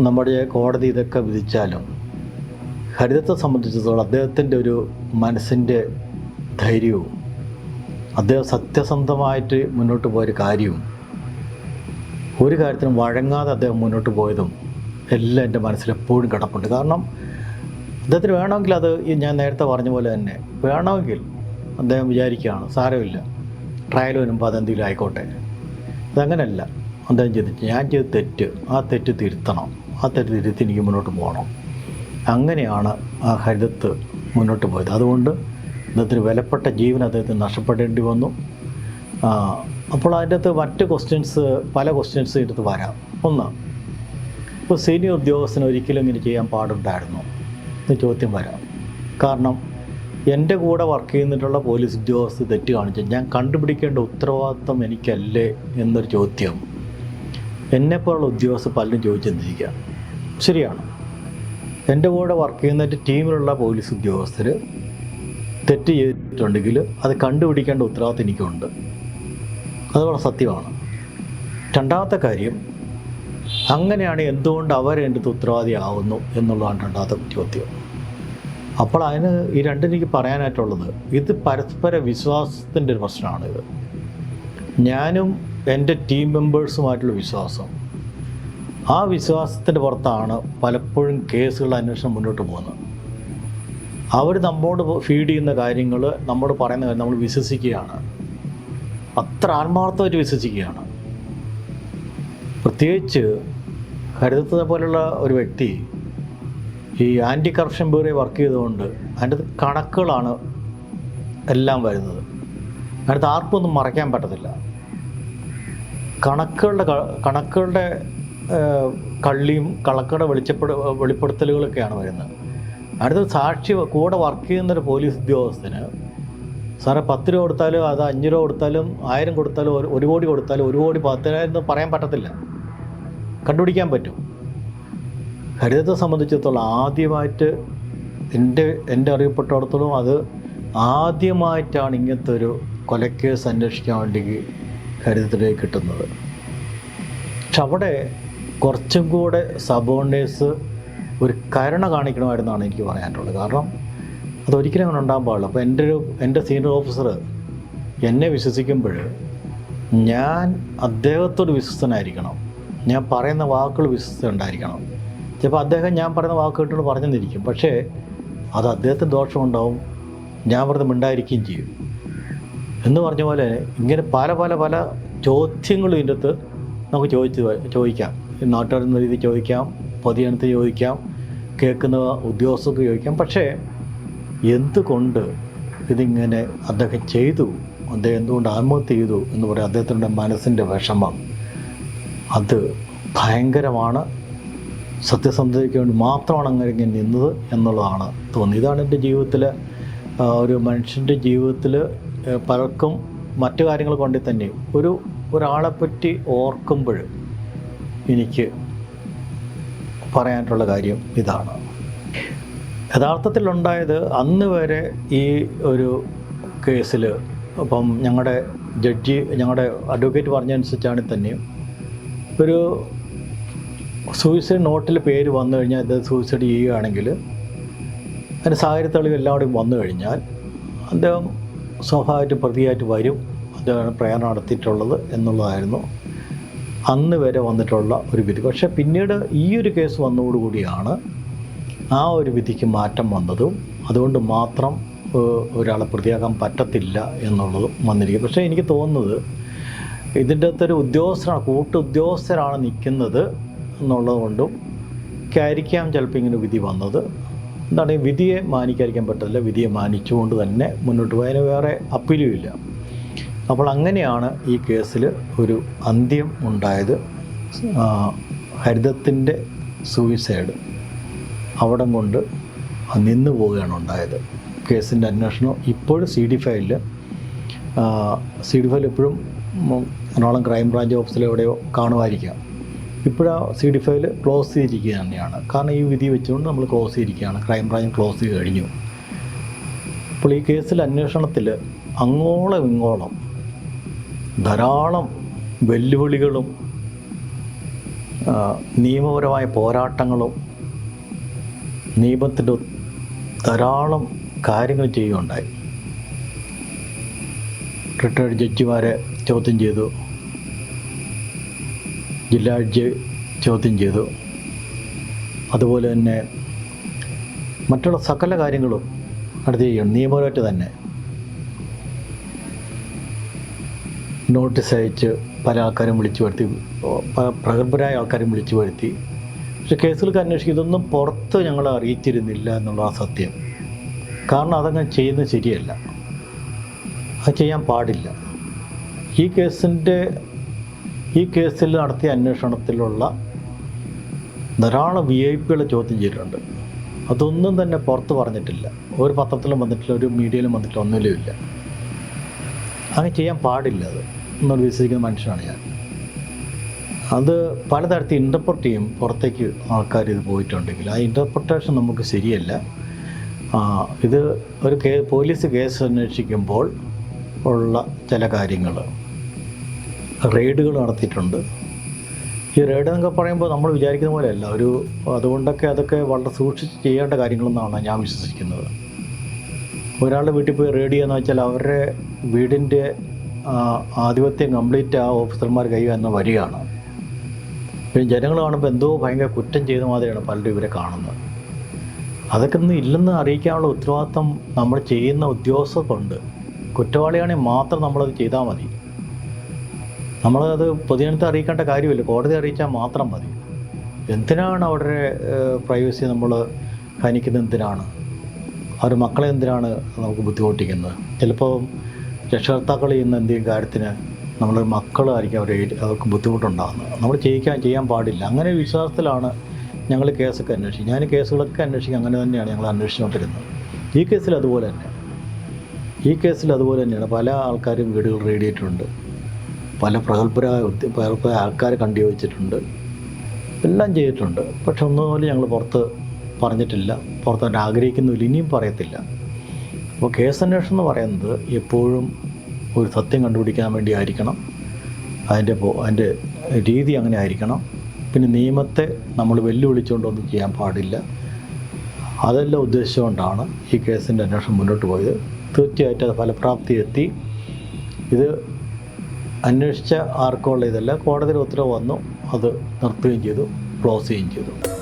നമ്മുടെ കോടതി ഇതൊക്കെ വിധിച്ചാലും ഹരിതത്തെ സംബന്ധിച്ചിടത്തോളം അദ്ദേഹത്തിന്റെ ഒരു മനസ്സിന്റെ ധൈര്യവും അദ്ദേഹം സത്യസന്ധമായിട്ട് മുന്നോട്ട് പോയൊരു കാര്യവും ഒരു കാര്യത്തിനും വഴങ്ങാതെ അദ്ദേഹം മുന്നോട്ട് പോയതും എല്ലാം എന്റെ മനസ്സിൽ എപ്പോഴും കിടപ്പുണ്ട്. കാരണം അദ്ദേഹത്തിന് വേണമെങ്കിൽ അത് ഞാൻ നേരത്തെ പറഞ്ഞ പോലെ തന്നെ വേണമെങ്കിൽ അദ്ദേഹം വിചാരിക്കുകയാണ് സാരമില്ല ട്രയൽ വരുമ്പോൾ അതെന്തെങ്കിലും ആയിക്കോട്ടെ. ഇതങ്ങനെയല്ല അദ്ദേഹം ചിന്തിച്ചു ഞാൻ ചെയ്ത് തെറ്റ് ആ തെറ്റ് തിരുത്തണം ആ തെറ്റ് തിരുത്തി എനിക്ക് മുന്നോട്ട് പോകണം. അങ്ങനെയാണ് ആ ഹരിതത്ത് മുന്നോട്ട് പോയത്. അതുകൊണ്ട് അദ്ദേഹത്തിന് വിലപ്പെട്ട ജീവൻ അദ്ദേഹത്തിന് നഷ്ടപ്പെടേണ്ടി വന്നു. അപ്പോൾ അതിന്റെ അകത്ത് മറ്റ് ക്വസ്റ്റ്യൻസ് പല ക്വസ്റ്റ്യൻസ് എടുത്ത് വരാം. ഒന്ന് ഇപ്പോൾ സീനിയർ ഉദ്യോഗസ്ഥന് ഒരിക്കലും ഇങ്ങനെ ചെയ്യാൻ പാടുണ്ടായിരുന്നു. എന്ന് ചോദ്യം വരാം. കാരണം എന്റെ കൂടെ വർക്ക് ചെയ്യുന്നിട്ടുള്ള പോലീസ് ഉദ്യോഗസ്ഥർ തെറ്റ് കാണിച്ചു ഞാൻ കണ്ടുപിടിക്കേണ്ട ഉത്തരവാദിത്വം എനിക്കല്ലേ എന്നൊരു ചോദ്യം. എന്നെപ്പോലുള്ള ഉദ്യോഗസ്ഥ പലരും ചോദിച്ചെന്നിരിക്കുക ശരിയാണ്. എന്റെ കൂടെ വർക്ക് ചെയ്യുന്ന ടീമിലുള്ള പോലീസ് ഉദ്യോഗസ്ഥർ തെറ്റ് ചെയ്തിട്ടുണ്ടെങ്കിൽ അത് കണ്ടുപിടിക്കേണ്ട ഉത്തരവാദിത്വം എനിക്കുണ്ട്. അത് വളരെ സത്യമാണ്. രണ്ടാമത്തെ കാര്യം അങ്ങനെയാണ് എന്തുകൊണ്ട് അവർ എന്റെ ഉത്തരവാദിയാവുന്നു എന്നുള്ളതാണ് രണ്ടാമത്തെ ചോദ്യം അപ്പോൾ അതിന് ഈ രണ്ടിനെനിക്ക് പറയാനായിട്ടുള്ളത് ഇത് പരസ്പര വിശ്വാസത്തിന്റെ ഒരു പ്രശ്നമാണ് ഇത് ഞാനും എന്റെ ടീം മെമ്പേഴ്സുമായിട്ടുള്ള വിശ്വാസം. ആ വിശ്വാസത്തിന്റെ പുറത്താണ് പലപ്പോഴും കേസുകളുടെ അന്വേഷണം മുന്നോട്ട് പോകുന്നത്. അവർ നമ്മോട് ഫീഡ് ചെയ്യുന്ന കാര്യങ്ങൾ നമ്മോട് പറയുന്ന കാര്യം നമ്മൾ വിശ്വസിക്കുകയാണ്. അത്ര ആത്മാർത്ഥമായിട്ട് വിശ്വസിക്കുകയാണ്. പ്രത്യേകിച്ച് ഹരിതത്തെ പോലുള്ള ഒരു വ്യക്തി ഈ ആന്റി കറപ്ഷൻ ബ്യൂറോ വർക്ക് ചെയ്തുകൊണ്ട് അതിന്റെ കണക്കുകളാണ് എല്ലാം വരുന്നത്. അതിനകത്ത് ആർക്കും ഒന്നും മറയ്ക്കാൻ പറ്റത്തില്ല. കണക്കുകളുടെ കണക്കുകളുടെ കള്ളിയും കളക്കട വെളിച്ചപ്പെട വെളിപ്പെടുത്തലുകളൊക്കെയാണ് വരുന്നത്. അടുത്ത സാക്ഷി കൂടെ വർക്ക് ചെയ്യുന്നൊരു പോലീസ് ഉദ്യോഗസ്ഥന് സാറെ പത്ത് രൂപ കൊടുത്താലും അത് അഞ്ച് രൂപ കൊടുത്താലും ആയിരം കൊടുത്താലും ഒരു കോടി കൊടുത്താലും ഒരു കോടി പത്തിനായിരം എന്ന് പറയാൻ പറ്റത്തില്ല. കണ്ടുപിടിക്കാൻ പറ്റും. ഹരിതത്തെ സംബന്ധിച്ചിടത്തോളം ആദ്യമായിട്ട് എന്റെ എന്റെ അറിയപ്പെട്ടിടത്തോളം അത് ആദ്യമായിട്ടാണ് ഇങ്ങനത്തെ ഒരു കൊലക്കേസ് അന്വേഷിക്കാൻ വേണ്ടി ഹരിതത്തിലേക്ക് കിട്ടുന്നത്. പക്ഷെ അവിടെ കുറച്ചും കൂടെ സബോർഡിനേഴ്സ് ഒരു കരുണ കാണിക്കണമായിരുന്നാണ് എനിക്ക് പറയാനുള്ളത്. കാരണം അതൊരിക്കലും അങ്ങനെ ഉണ്ടാകാൻ പാടില്ല. അപ്പോൾ എന്റെ ഒരു എന്റെ സീനിയർ ഓഫീസർ എന്നെ വിശ്വസിക്കുമ്പോൾ ഞാൻ അദ്ദേഹത്തോട് വിശ്വസ്തനായിരിക്കണം. ഞാൻ പറയുന്ന വാക്കുകൾ വിശ്വസ്ത ഉണ്ടായിരിക്കണം. ചിലപ്പോൾ അദ്ദേഹം ഞാൻ പറയുന്ന വാക്ക് കേട്ടുകൊണ്ട് പറഞ്ഞെന്നിരിക്കും. പക്ഷേ അത് അദ്ദേഹത്തിന് ദോഷമുണ്ടാവും. ഞാൻ പറഞ്ഞത് മിണ്ടായിരിക്കുകയും ചെയ്യും. എന്ന് പറഞ്ഞ പോലെ ഇങ്ങനെ പല പല പല ചോദ്യങ്ങളും ഇതിന്റെ അകത്ത് നമുക്ക് ചോദിച്ച് ചോദിക്കാം. നാട്ടുകാരെന്ന രീതി ചോദിക്കാം പൊതുജനത്തിന് ചോദിക്കാം കേൾക്കുന്ന ഉദ്യോഗസ്ഥർക്ക് ചോദിക്കാം. പക്ഷേ എന്തുകൊണ്ട് ഇതിങ്ങനെ അദ്ദേഹം ചെയ്തു? അദ്ദേഹം എന്തുകൊണ്ട് ആത്മഹത്യ ചെയ്തു എന്ന് പറയാം അദ്ദേഹത്തിന്റെ മനസ്സിന്റെ വിഷമം. അത് ഭയങ്കരമാണ്. സത്യസന്ധതയ്ക്ക് വേണ്ടി മാത്രമാണ് അങ്ങനെ ഇങ്ങനെ നിന്നത് എന്നുള്ളതാണ് തോന്നി ഇതാണ് എന്റെ ജീവിതത്തിൽ ഒരു മനുഷ്യന്റെ ജീവിതത്തിൽ പലർക്കും മറ്റു കാര്യങ്ങൾ കൊണ്ട് തന്നെ ഒരു ഒരാളെപ്പറ്റി ഓർക്കുമ്പോൾ എനിക്ക് പറയാനുള്ള കാര്യം ഇതാണ്. യഥാർത്ഥത്തിലുണ്ടായത് അന്ന് വരെ ഈ ഒരു കേസിൽ അപ്പം ഞങ്ങളുടെ ജഡ്ജി ഞങ്ങളുടെ അഡ്വക്കേറ്റ് പറഞ്ഞനുസരിച്ചാണെങ്കിൽ തന്നെയും ഒരു സൂയിസൈഡ് നോട്ടിൽ പേര് വന്നു കഴിഞ്ഞാൽ ഇത് സൂയിസൈഡ് ചെയ്യുകയാണെങ്കിൽ അതിന് സാഹചര്യ തെളിവ് കൂടി വന്നു കഴിഞ്ഞാൽ അദ്ദേഹം സ്വാഭാവികമായിട്ടും പ്രതിയായിട്ട് വരും. അദ്ദേഹമാണ് പ്രേരണ നടത്തിയിട്ടുള്ളത് എന്നുള്ളതായിരുന്നു അന്ന് വരെ വന്നിട്ടുള്ള ഒരു വിധി. പക്ഷേ പിന്നീട് ഈ ഒരു കേസ് വന്നതോടുകൂടിയാണ് ആ ഒരു വിധിക്ക് മാറ്റം വന്നതും അതുകൊണ്ട് മാത്രം ഒരാളെ പ്രതിയാക്കാൻ പറ്റത്തില്ല എന്നുള്ളതും വന്നിരിക്കും പക്ഷേ എനിക്ക് തോന്നുന്നത് ഇതിന്റെ അകത്തൊരു ഉദ്യോഗസ്ഥരാണ് കൂട്ടു ഉദ്യോഗസ്ഥരാണ് നിൽക്കുന്നത് എന്നുള്ളത് കൊണ്ടും കരിക്കാം ചിലപ്പോൾ ഇങ്ങനെ വിധി വന്നത്. എന്താണ് വിധിയെ മാനിക്കാതിരിക്കാൻ പറ്റില്ല വിധിയെ മാനിച്ചുകൊണ്ട് തന്നെ മുന്നോട്ട് പോയതിന് വേറെ അപ്പീലും ഇല്ല അപ്പോൾ അങ്ങനെയാണ് ഈ കേസിൽ ഒരു അന്ത്യം ഉണ്ടായത് ഹരിതത്തിന്റെ സൂയിസൈഡ് അവിടം കൊണ്ട് നിന്നു പോവുകയാണ് ഉണ്ടായത്. കേസിന്റെ അന്വേഷണം ഇപ്പോഴും സി ഡി ഫയലിൽ സി ഡി ഫയൽ എപ്പോഴും എറണാകുളം ക്രൈം ബ്രാഞ്ച് ഓഫീസിൽ എവിടെയോ കാണുമായിരിക്കാം. ഇപ്പോഴാ സി ഡി ഫയൽ ക്ലോസ് ചെയ്തിരിക്കുക തന്നെയാണ്. കാരണം ഈ വിധി വെച്ചുകൊണ്ട് നമ്മൾ ക്ലോസ് ചെയ്തിരിക്കുകയാണ്. ക്രൈം ബ്രാഞ്ച് ക്ലോസ് ചെയ്ത് കഴിഞ്ഞു. അപ്പോൾ ഈ കേസിൽ അന്വേഷണത്തിൽ അങ്ങോളം ഇങ്ങോളം ധാരാളം വെല്ലുവിളികളും നിയമപരമായ പോരാട്ടങ്ങളും നിയമത്തിന്റെ ധാരാളം കാര്യങ്ങൾ ചെയ്യുകയുണ്ടായി. റിട്ടയർഡ് ജഡ്ജിമാരെ ചോദ്യം ചെയ്തു. ജില്ലാ ജഡ്ജി ചോദ്യം ചെയ്തു. അതുപോലെ തന്നെ മറ്റുള്ള സകല കാര്യങ്ങളും നടത്തി നിയമപരമായിട്ട് തന്നെ നോട്ടീസ് അയച്ച് പല ആൾക്കാരും വിളിച്ചു വരുത്തി പ്രഗത്ഭരായ ആൾക്കാരും വിളിച്ചു വരുത്തി. പക്ഷെ കേസുകൾക്ക് അന്വേഷിക്കും ഇതൊന്നും പുറത്ത് ഞങ്ങളെ അറിയിച്ചിരുന്നില്ല എന്നുള്ള സത്യം. കാരണം അതങ്ങനെ ചെയ്യുന്നത് ശരിയല്ല. അത് ചെയ്യാൻ പാടില്ല. ഈ കേസിന്റെ ഈ കേസിൽ നടത്തിയ അന്വേഷണത്തിലുള്ള ധാരാളം വി ഐ പികളെ ചോദ്യം ചെയ്തിട്ടുണ്ട്. അതൊന്നും തന്നെ പുറത്ത് പറഞ്ഞിട്ടില്ല. ഒരു പത്രത്തിലും വന്നിട്ടില്ല ഒരു മീഡിയയിലും വന്നിട്ടില്ല ഒന്നിലും ഇല്ല. അങ്ങനെ ചെയ്യാൻ പാടില്ല അത്. എന്നോട് വിശ്വസിക്കുന്ന മനുഷ്യനാണ് ഞാൻ. അത് പലതരത്തിൽ ഇന്റർപ്രറ്റ് ചെയ്യും. പുറത്തേക്ക് ആൾക്കാർ ഇത് പോയിട്ടുണ്ടെങ്കിൽ. ആ ഇന്റർപ്രട്ടേഷൻ നമുക്ക് ശരിയല്ല. ഇത് ഒരു കേ പോലീസ് കേസ് അന്വേഷിക്കുമ്പോൾ ഉള്ള ചില കാര്യങ്ങൾ റെയ്ഡുകൾ നടത്തിയിട്ടുണ്ട്. ഈ റെയ്ഡ് എന്നൊക്കെ പറയുമ്പോൾ നമ്മൾ വിചാരിക്കുന്ന പോലെയല്ല. ഒരു അതുകൊണ്ടൊക്കെ അതൊക്കെ വളരെ സൂക്ഷിച്ച് ചെയ്യേണ്ട കാര്യങ്ങളെന്നാണ് ഞാൻ വിശ്വസിക്കുന്നത്. ഒരാളുടെ വീട്ടിൽ പോയി റെയ്ഡ് എന്ന് വെച്ചാൽ അവരുടെ വീടിന്റെ ആധിപത്യം കംപ്ലീറ്റ് ആ ഓഫീസർമാർ കൈവന്ന് വരികയാണ്. പിന്നെ ജനങ്ങൾ കാണുമ്പോൾ എന്തോ ഭയങ്കര കുറ്റം ചെയ്ത മാതിരിയാണ് പലരും ഇവരെ കാണുന്നത്. അതൊക്കെ ഒന്നും ഇല്ലെന്ന് അറിയിക്കാനുള്ള ഉത്തരവാദിത്വം നമ്മൾ ചെയ്യുന്ന ഉദ്യോഗസ്ഥർക്കുണ്ട്. കുറ്റവാളിയാണെങ്കിൽ മാത്രം നമ്മളത് ചെയ്താൽ മതി. നമ്മളത് പൊതുജനത്തെ അറിയിക്കേണ്ട കാര്യമില്ല. കോടതി അറിയിച്ചാൽ മാത്രം മതി. എന്തിനാണ് അവരുടെ പ്രൈവസി നമ്മൾ ഹനിക്കുന്നത്? എന്തിനാണ്? അവരുടെ മക്കളെ എന്തിനാണ് നമുക്ക് ബുദ്ധിമുട്ടിക്കുന്നത്? ചിലപ്പോൾ രക്ഷകർത്താക്കൾ ചെയ്യുന്ന എന്തെങ്കിലും കാര്യത്തിന് നമ്മൾ മക്കളായിരിക്കും അവർ അവർക്ക് ബുദ്ധിമുട്ടുണ്ടാകുന്നത് നമ്മൾ ചെയ്യിക്കാൻ ചെയ്യാൻ പാടില്ല. അങ്ങനെ വിശ്വാസത്തിലാണ് ഞങ്ങൾ കേസൊക്കെ അന്വേഷിക്കും ഞാൻ കേസുകളൊക്കെ അന്വേഷിക്കും. അങ്ങനെ തന്നെയാണ് ഞങ്ങൾ അന്വേഷിച്ചുകൊണ്ടിരുന്നത്. ഈ കേസിൽ അതുപോലെ തന്നെ. ഈ കേസിൽ അതുപോലെ തന്നെയാണ് പല ആൾക്കാരും വീടുകൾ റെയ്ഡ് ചെയ്തിട്ടുണ്ട് പല പ്രഗത്ഭരായ പ്രഗത്ഭരായ ആൾക്കാരെ കണ്ടുപോയിച്ചിട്ടുണ്ട് എല്ലാം ചെയ്തിട്ടുണ്ട്. പക്ഷെ ഒന്നുപോലെ ഞങ്ങൾ പുറത്ത് പറഞ്ഞിട്ടില്ല പുറത്ത് തന്നെ ആഗ്രഹിക്കുന്നില്ല ഇനിയും പറയത്തില്ല. അപ്പോൾ കേസ് അന്വേഷണം എന്ന് പറയുന്നത് എപ്പോഴും ഒരു സത്യം കണ്ടുപിടിക്കാൻ വേണ്ടി ആയിരിക്കണം. അതിന്റെ അതിന്റെ രീതി അങ്ങനെ ആയിരിക്കണം. പിന്നെ നിയമത്തെ നമ്മൾ വെല്ലുവിളിച്ചുകൊണ്ടൊന്നും ചെയ്യാൻ പാടില്ല. അതെല്ലാം ഉദ്ദേശിച്ചുകൊണ്ടാണ് ഈ കേസിന്റെ അന്വേഷണം മുന്നോട്ട് പോയത്. തീർച്ചയായിട്ടും അത് ഫലപ്രാപ്തി എത്തി. ഇത് അന്വേഷിച്ച ആർക്കുള്ള ഇതല്ല കോടതിയിൽ ഉത്തരവ് വന്നു. അത് നിർത്തുകയും ചെയ്തു ക്ലോസ് ചെയ്യുകയും ചെയ്തു.